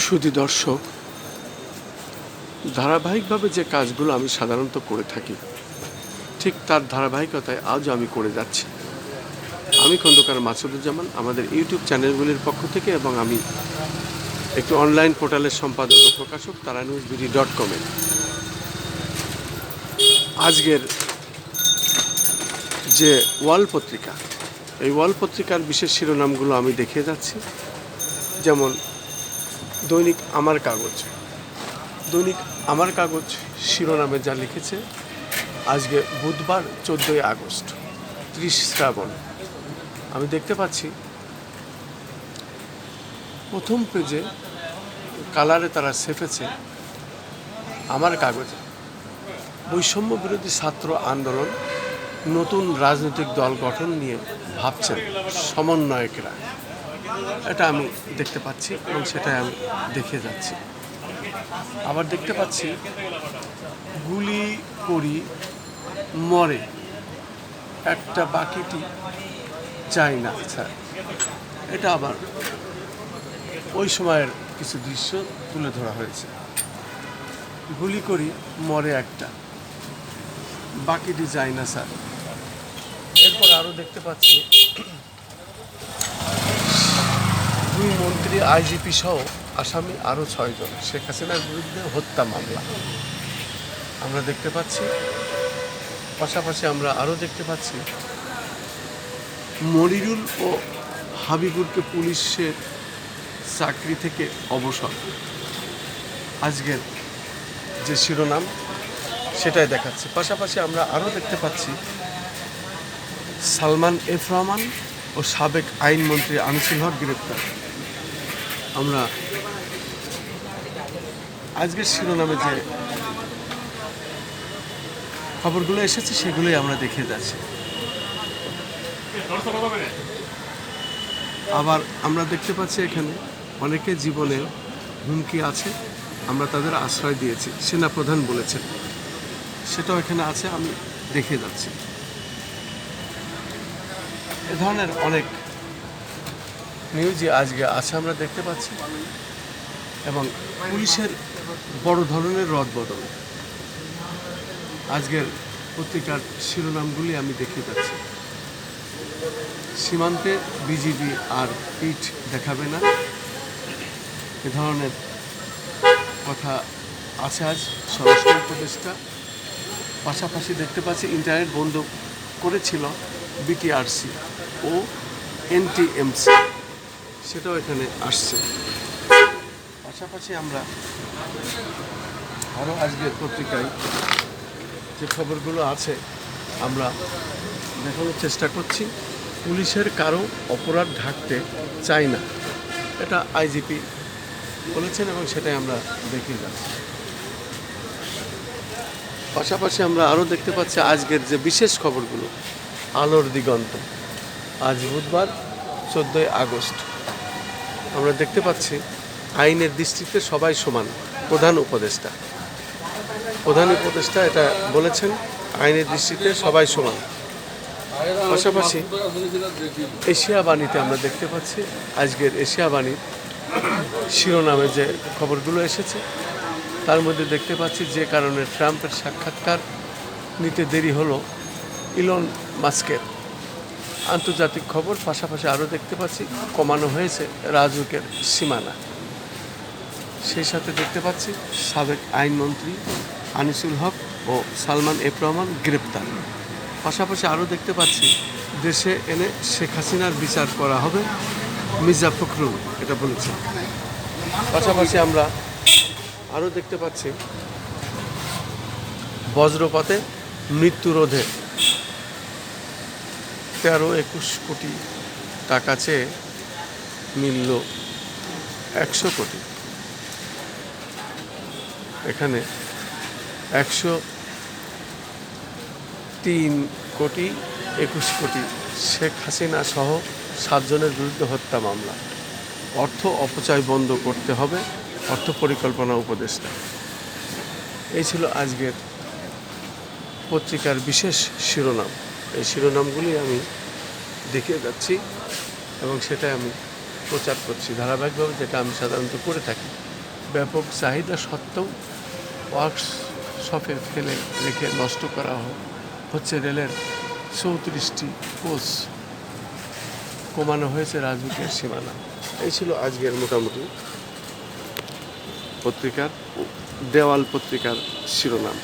সুধী দর্শক, ধারাবাহিকভাবে যে কাজগুলো আমি সাধারণত করে থাকি, ঠিক তার ধারাবাহিকতায় আজও আমি করে যাচ্ছি। আমি খন্দকার মাসুদুজ্জামান, আমাদের ইউটিউব চ্যানেলগুলির পক্ষ থেকে এবং আমি একটি অনলাইন পোর্টালের সম্পাদক ও প্রকাশক তারা নিউজ বিডি ডট কমে আজকের যে ওয়াল পত্রিকা, এই ওয়াল পত্রিকার বিশেষ শিরোনামগুলো আমি দেখিয়ে যাচ্ছি। যেমন দৈনিক আমার কাগজ। দৈনিক আমার কাগজ শিরোনামে যা লিখেছে আজকে বুধবার চোদ্দোই আগস্ট, ত্রিশ শ্রাবণ। আমি দেখতে পাচ্ছি, প্রথম পেজে কালারে তারা সেফেছে আমার কাগজে। বৈষম্য বিরোধী ছাত্র আন্দোলন, নতুন রাজনৈতিক দল গঠন নিয়ে ভাবছেন সমন্বয়করা। এটা আমি দেখতে পাচ্ছি এবং সেটাই আমি দেখে যাচ্ছি। আবার দেখতে পাচ্ছি, গুলি করি মরে। একটা বাকিটি চাই না স্যার এটা আবার ওই সময়ের কিছু দৃশ্য তুলে ধরা হয়েছে। গুলি করি মরে একটা, বাকিটি যায় না, স্যার। এরপর আরও দেখতে পাচ্ছি দুই মন্ত্রী আইজিপি সহ আসামি আরও ছয়জন। শেখ হাসিনার বিরুদ্ধে হত্যা মামলা। আমরা দেখতে পাচ্ছি, পাশাপাশি আমরা আরও দেখতে পাচ্ছি, মনিরুল ও হাবিবুরকে পুলিশের চাকরি থেকে অবসর। আজকের যে শিরোনাম, সেটাই দেখাচ্ছে। পাশাপাশি আমরা আরও দেখতে পাচ্ছি, সালমান এফ রহমান ও সাবেক আইনমন্ত্রী আনিসুল হক গ্রেপ্তার। আমরা আজকের শিরোনামে যে খবরগুলো এসেছে, সেগুলোই আমরা দেখে যাচ্ছি। আবার আমরা দেখতে পাচ্ছি এখানে অনেকে জীবনে হুমকি আছে, আমরা তাদের আশ্রয় দিয়েছি সেনা প্রধান বলেছেন। সেটাও এখানে আছে, আমি দেখে যাচ্ছি। এ ধরনের অনেক নিউজই আজকে আছে আমরা দেখতে পাচ্ছি। এবং পুলিশের বড় ধরনের রদবদল আজকের পত্রিকার শিরোনামগুলি আমি দেখে যাচ্ছি সীমান্তে বিজিবি আর পিঠ দেখাবে না। এ ধরনের কথা আছে আজ স্বরাষ্ট্র উপদেষ্টা। পাশাপাশি দেখতে পাচ্ছি, ইন্টারনেট বন্ধ করেছিল বিটিআরসি ও এনটিএমসি। সেটাও এখানে আসছে। পাশাপাশি আমরা আরও আজকের পত্রিকায় যে খবরগুলো আছে, আমরা দেখানোর চেষ্টা করছি। পুলিশের কারও অপরাধ ঢাকতে চাই না। এটা আইজিপি বলেছেন এবং সেটাই আমরা দেখে যাচ্ছি। পাশাপাশি আমরা আরও দেখতে পাচ্ছি আজকের যে বিশেষ খবরগুলো, আলোর দিগন্ত। আজ বুধবার, চোদ্দোই আগস্ট। আমরা দেখতে পাচ্ছি, আইনের দৃষ্টিতে সবাই সমান, প্রধান উপদেষ্টা। প্রধান উপদেষ্টা এটা বলেছেন, আইনের দৃষ্টিতে সবাই সমান। পাশাপাশি এশিয়া বাণীতে আমরা দেখতে পাচ্ছি, আজকের এশিয়া বাণীর শিরোনামে যে খবরগুলো এসেছে, তার মধ্যে দেখতে পাচ্ছি যে কারণে ট্রাম্পের সাক্ষাৎকার নিতে দেরি হলো ইলন মাস্কের। আন্তর্জাতিক খবর, পাশাপাশি আরও দেখতে পাচ্ছি, কমানো হয়েছে রাজুকের সীমানা। সেই সাথে দেখতে পাচ্ছি, সাবেক আইনমন্ত্রী আনিসুল হক ও সালমান এফ রহমান গ্রেপ্তার। পাশাপাশি আরও দেখতে পাচ্ছি, দেশে এনে শেখ হাসিনার বিচার করা হবে, মির্জা ফখরুল, এটা বলেছেন। পাশাপাশি আমরা আরও দেখতে পাচ্ছি, বজ্রপাতে মৃত্যু রোধে তেরো একুশ কোটি টাকা চেয়ে মিলল একশো কোটি। এখানে একশো তিন কোটি, একুশ কোটি শেখ হাসিনা সহ সাতজনের বিরুদ্ধে হত্যা মামলা। অর্থ অপচয় বন্ধ করতে হবে, অর্থ পরিকল্পনা উপদেষ্টা। এই ছিল আজকের পত্রিকার বিশেষ শিরোনাম। এই শিরোনামগুলি আমি দেখে যাচ্ছি এবং সেটাই আমি প্রচার করছি। ধারাবাহিকভাবে যেটা আমি সাধারণত করে থাকি। ব্যাপক চাহিদা সত্ত্বেও ওয়ার্কশপে ফেলে রেখে নষ্ট করা হচ্ছে রেলের চৌত্রিশটি কোচ। কমানো হয়েছে রাজনীতির সীমানা। এই ছিল আজকের মোটামুটি পত্রিকার দেওয়াল পত্রিকার শিরোনাম।